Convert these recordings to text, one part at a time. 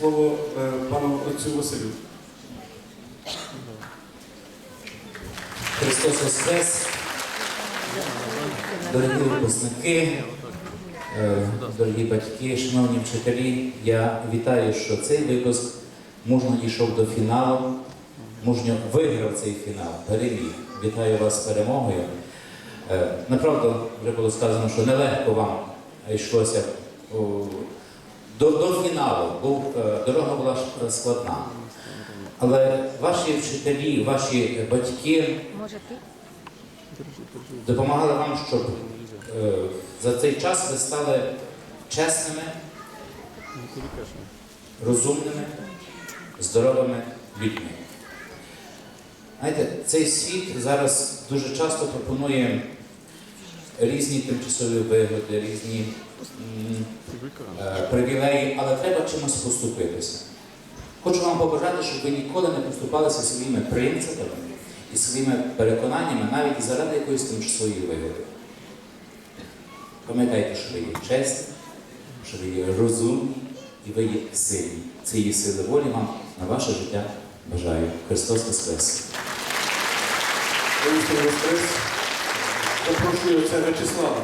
слово е, пану отцю Василю. Христос Воскрес! Дорогі випускники, е, дорогі батьки, шановні вчителі, я вітаю, що цей випуск мужньо дійшов до фіналу, мужньо виграв цей фінал, переміг. Вітаю вас з перемогою. Е, Направду, вже було сказано, що нелегко вам йшлося до, до фіналу, був, е, дорога була складна. Але ваші вчителі, ваші батьки допомагали вам, щоб е, за цей час ви стали чесними, розумними, здоровими людьми. Знаєте, цей світ зараз дуже часто пропонує різні тимчасові вигоди, різні е, привілеї, але треба чимось поступитися. Хочу вам побажати, щоб ви ніколи не поступалися своїми принципами і своїми переконаннями навіть заради якоїсь тимчасової вигоди. Пам'ятайте, що ви є чесні, що ви є розумні і ви є сильні. Цієї сили волі вам на ваше життя бажаю. Христос Воскрес! Воістину Воскрес. Запрошую отця В'ячеслава.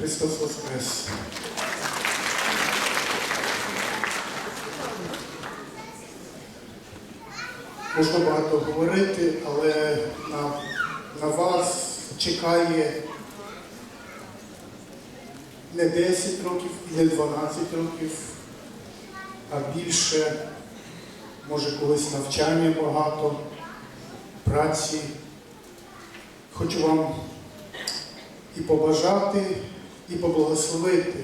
Христос Воскрес! Можна багато говорити, але на, на вас чекає не 10 років не 12 років, а більше, може колись навчання багато, праці. Хочу вам і побажати, і поблагословити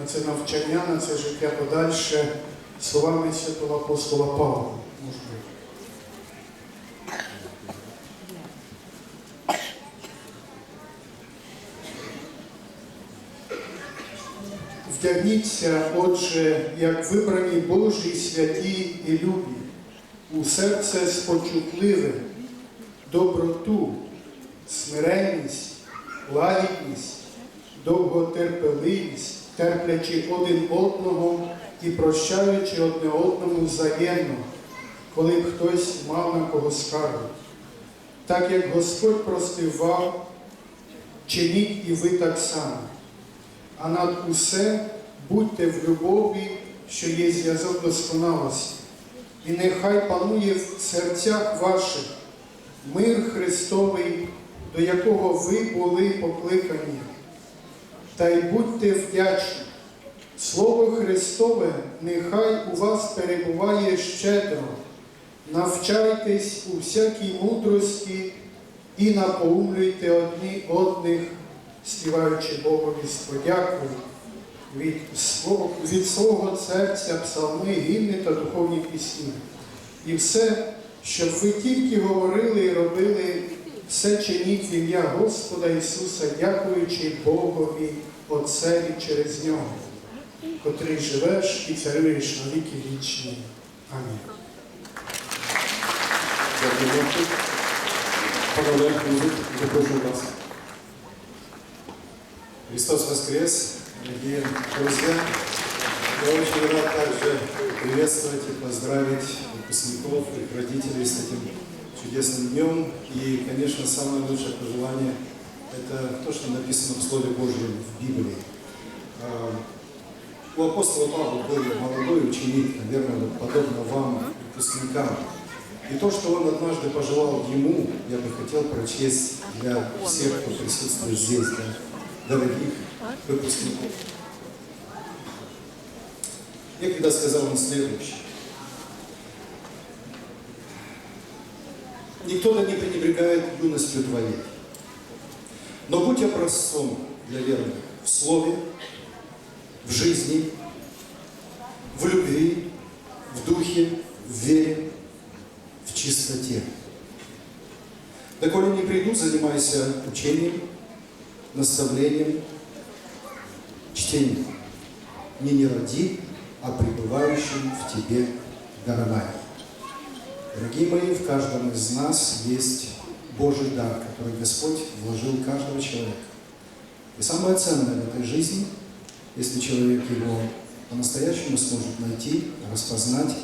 на це навчання, на це життя подальше словами святого апостола Павла. Вдягніться, отже, як вибрані Божі святі і любі, у серце спочутливе, доброту, смиренність, лагідність, довготерпеливість, терплячи один одного і прощаючи одне одному взаємно, коли б хтось мав на кого скаргу. Так як Господь простив вам, чиніть і ви так само. А над усе будьте в любові, що є зв'язок досконалості, і нехай панує в серцях ваших мир Христовий, до якого ви були покликані. Та й будьте вдячні. Слово Христове нехай у вас перебуває щедро. Навчайтесь у всякій мудрості і напоумлюйте одні одних, співаючи Богові з подякою від свого, від свого серця псалми, гімни та духовні пісні. І все, щоб ви тільки говорили і робили, все чиніть в ім'я Господа Ісуса, дякуючи Богові Отцеві через Нього, котрий живеш і царюєш на віки вічні. Амінь. Дякую. Запрошую вас. Христос воскрес, дорогие друзья! Я очень рад также приветствовать и поздравить выпускников, их родителей с этим чудесным днем. И, конечно, самое лучшее пожелание – это то, что написано в Слове Божьем в Библии. А, У апостола Павла был молодой ученик, наверное, подобно вам, выпускникам. И то, что он однажды пожелал ему, я бы хотел прочесть для всех, кто присутствует здесь, для дорогих выпускников. Некогда сказал он следующее. Никто да не пренебрегает юностью твоей, но будь образцом для верных в слове, в жизни, в любви, в духе, в вере, в чистоте. Доколе не приду, занимайся учением, наставлением, чтением. Не не роди, а пребывающим в тебе дарование. Дорогие мои, в каждом из нас есть Божий дар, который Господь вложил в каждого человека. И самое ценное в этой жизни если человек его по-настоящему сможет найти, распознать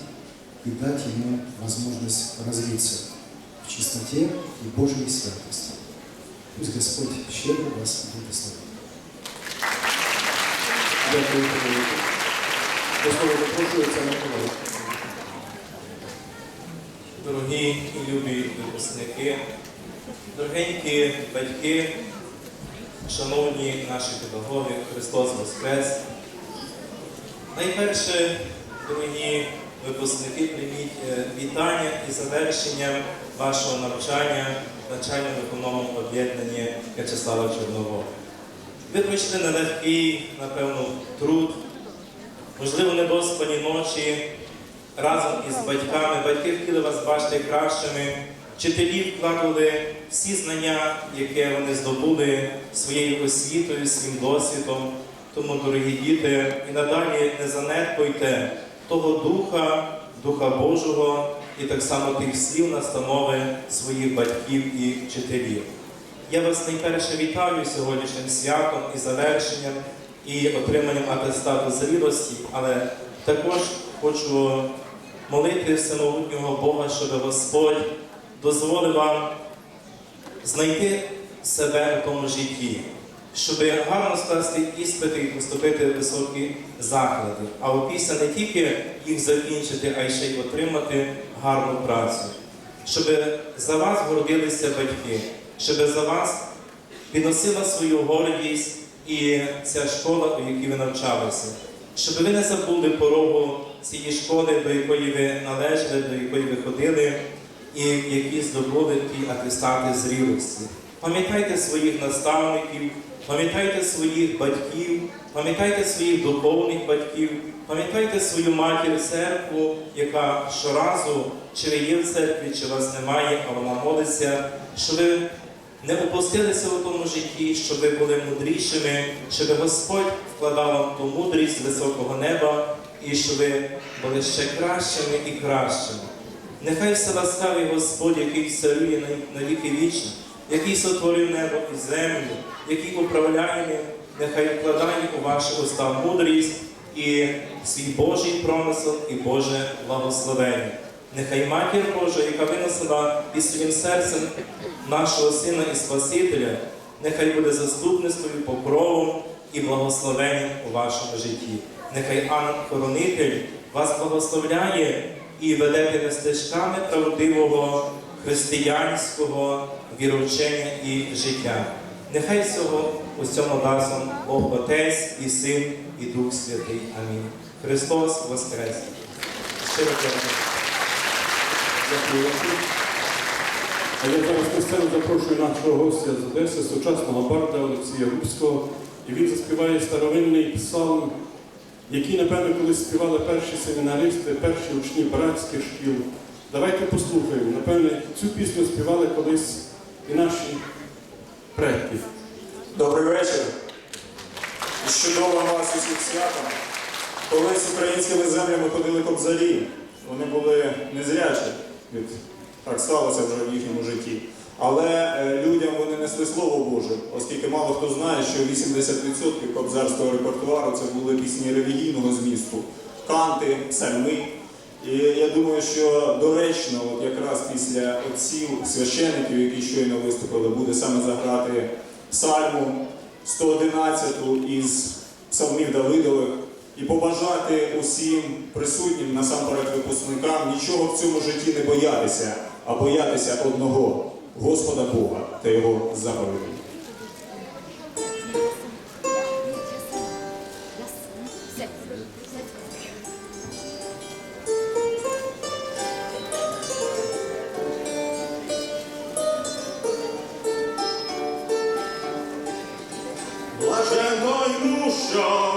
и дать ему возможность развиться в чистоте и Божьей святости. Пусть Господь щедро вас благословит. Дякую, слова запрошується. Дорогі і любі випускники, дорогенькі батьки, шановні наші педагоги, Христос Воскрес. Найперше, дорогі випускники, прийміть е, вітання і завершення вашого навчання в навчально-виховному об'єднанні В'ячеслава Чорнового. Ви пройшли нелегкий, напевно, труд, можливо, недоспані ночі, разом із батьками. Батьки хотіли вас бачити кращими. Вчителі вкладали всі знання, які вони здобули своєю освітою, своїм досвідом. Тому, дорогі діти, і надалі не занедбуйте того духа, духа Божого і так само тих слів настанови своїх батьків і вчителів. Я вас найперше вітаю сьогоднішнім святом і завершенням і отриманням атестату зрілості, але також хочу молити всемогутнього Бога, щоб Господь дозволив вам знайти себе у тому житті, щоб гарно скласти іспити і поступити в високі заклади, а опісля не тільки їх закінчити, а й ще й отримати гарну працю, щоб за вас гордилися батьки, щоб за вас підносила свою гордість і ця школа, у якій ви навчалися, щоб ви не забули порогу цієї школи, до якої ви належали, до якої ви ходили, і які здобули ті атестати зрілості. Пам'ятайте своїх наставників, пам'ятайте своїх батьків, пам'ятайте своїх духовних батьків, пам'ятайте свою матір церкву, яка щоразу, чи ви є в церкві, чи вас немає, а вона молиться, що ви не опустилися у тому житті, щоб ви були мудрішими, щоб Господь вкладав вам ту мудрість високого неба і щоб ви були ще кращими і кращими. Нехай все ласкавий Господь, який царює на- віки вічні, який сотворив небо і землю, який управляє ним, нехай вкладає у ваші уста мудрість і свій Божий промисел і Боже благословення. Нехай Матір Божа, яка виносила із своїм серцем нашого Сина і Спасителя, нехай буде заступництвою, покровом і благословенням у вашому житті. Нехай ангел-хоронитель вас благословляє і веде стежками правдивого християнського віручення і життя. Нехай всього у цьому вам Бог Отець і Син, і Дух Святий. Амінь. Христос Воскрес! Щиро. Дякую. А я зараз на сцену запрошую нашого гостя з Одеси, сучасного барда Олексія Рубського. І він заспіває старовинний псалм, який, напевно, колись співали перші семінаристи, перші учні братських шкіл. Давайте послухаємо. Напевно, цю пісню співали колись і наші предки. Добрий вечір. З чудовим вас усіх святом. Колись українськими землями ходили кобзарі. Вони були незрячі. Так сталося вже в їхньому житті. Але е, людям вони несли слово Боже, оскільки мало хто знає, що 80% кобзарського репертуару це були пісні релігійного змісту, канти, псальми. І я думаю, що доречно, от якраз після отців священиків, які щойно виступили, буде саме заграти псальму 111 із псалмів Давидових і побажати усім присутнім, насамперед випускникам, нічого в цьому житті не боятися, а боятися одного Господа Бога та Його заповідей. Блаженно йому, що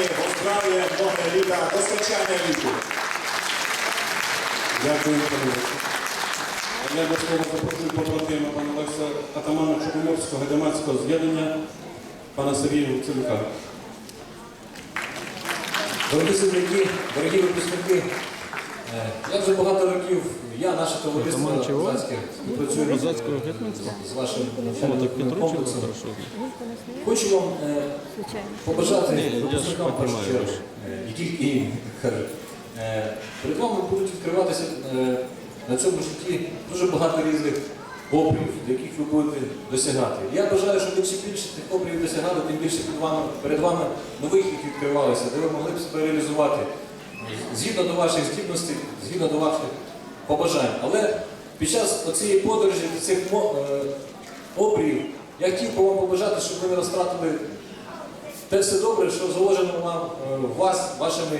Во здрав'я, много літа, до скончання. Дякую, пане. Я до слова запрошую побратима пана Олекса Атамана Чорноморського громадського з'єднання, пана Сергія Гуцулюка. Дорогі земляки, дорогі випускники, е, я вже багато років, я, наше товариство козацьке, працюю з- з вашим комплексом. Хочу вам е, побажати випускникам першу чергу, е, і кажуть. Е, Перед вами будуть відкриватися е, на цьому житті дуже багато різних обріїв, до яких ви будете досягати. Я бажаю, щоб ви чим більше тих обріїв досягали, тим більше перед вами нових їх відкривалися, де ви могли б себе реалізувати згідно до ваших здібностей, згідно до ваших побажань. Але під час цієї подорожі, цих е, обріїв, я хотів би вам побажати, щоб ви не розтратили те все добре, що заложено вам е, вас, вашими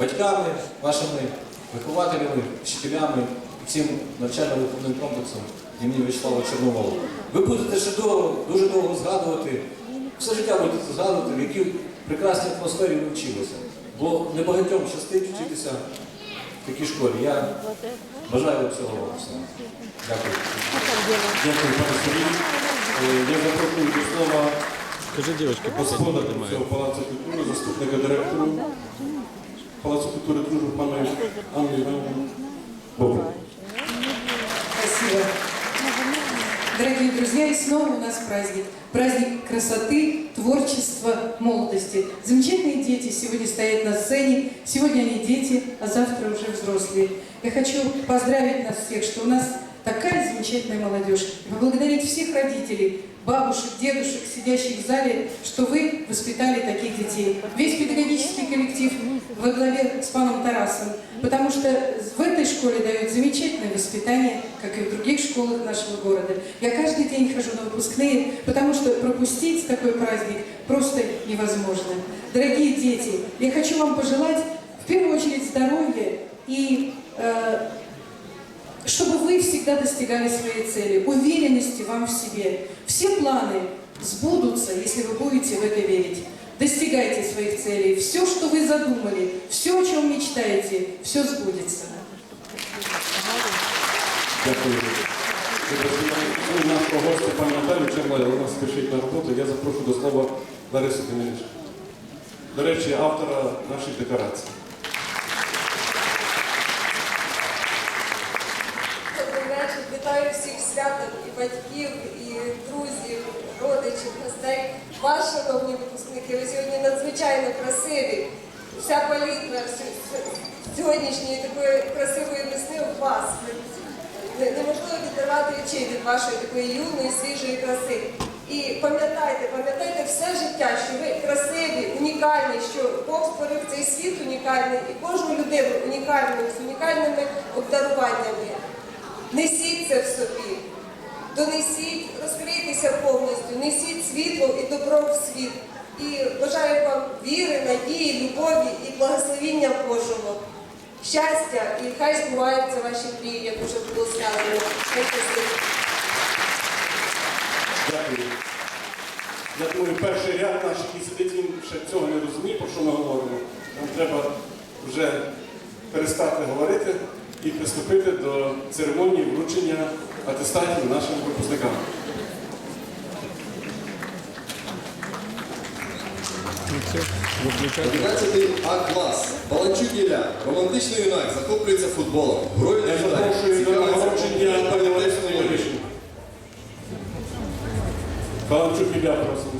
батьками, вашими вихователями, вчителями, цим навчально-виховним комплексом імені Вячеслава Чорновола. Ви будете ще довго, дуже довго згадувати, все життя будете згадувати, в якій прекрасній атмосфері ви вчилися. Бо небагатьом щастить вчитися в такій школі. Я бажаю вам всього вам всього. Дякую. Дякую, пане Сергій. Е, Я запрошую до слова Скажи, девочка, господаря цього палацу культури, заступника директору Палацу культури дружби пана Анну Івановну Бобру. Спасибо. Дорогие друзья, и снова у нас праздник. Праздник красоты, творчества, молодости. Замечательные дети сегодня стоят на сцене. Сегодня они дети, а завтра уже взрослые. Я хочу поздравить нас всех, что у нас такая замечательная молодежь. И поблагодарить всех родителей, бабушек, дедушек, сидящих в зале, что вы воспитали таких детей. Весь педагогический коллектив во главе с паном Тарасом. Потому что в этой школе дают замечательное воспитание, как и в других школах нашего города. Я каждый день хожу на выпускные, потому что пропустить такой праздник просто невозможно. Дорогие дети, я хочу вам пожелать в первую очередь здоровья и э, чтобы вы всегда достигали своей цели, уверенности вам в себе. Все планы сбудутся, если вы будете в это верить. Достигайте своих целей. Все, что вы задумали, все, о чем мечтаете, все сбудется. Дякую. У нашого гостя пані Наталю Чемлая, вона спішить на роботу. Я запрошую до слова Ларису Кемеліш. До речі, автора наших декорацій. Батьків, і друзів, родичів, гостей. Вас, шановні випускники, ви сьогодні надзвичайно красиві. Вся палітра, сьогоднішньої такої красивої весни у вас. Неможливо відривати очей від вашої такої юної, свіжої краси. І пам'ятайте, пам'ятайте все життя, що ви красиві, унікальні, що Бог створив цей світ унікальний і кожну людину унікальною, з унікальними обдаруваннями. Несіть це в собі. Донесіть, розкрийтеся повністю, несіть світло і добро в світ. І бажаю вам віри, надії, любові і благословіння Божого. Щастя і хай збуваються ваші мрії, як уже було сказано. Дякую. Я думаю, перший ряд наш, який сидить, він ще цього не розуміє, про що ми говоримо. Нам треба вже перестати говорити і приступити до церемонії вручення атестатів нашим випускникам. 11 А клас. Баланчук Ілля. Романтичний юнак. Захоплюється футболом. Грою не запрошую до Ігорішну. Каланчук Ілля, просимо.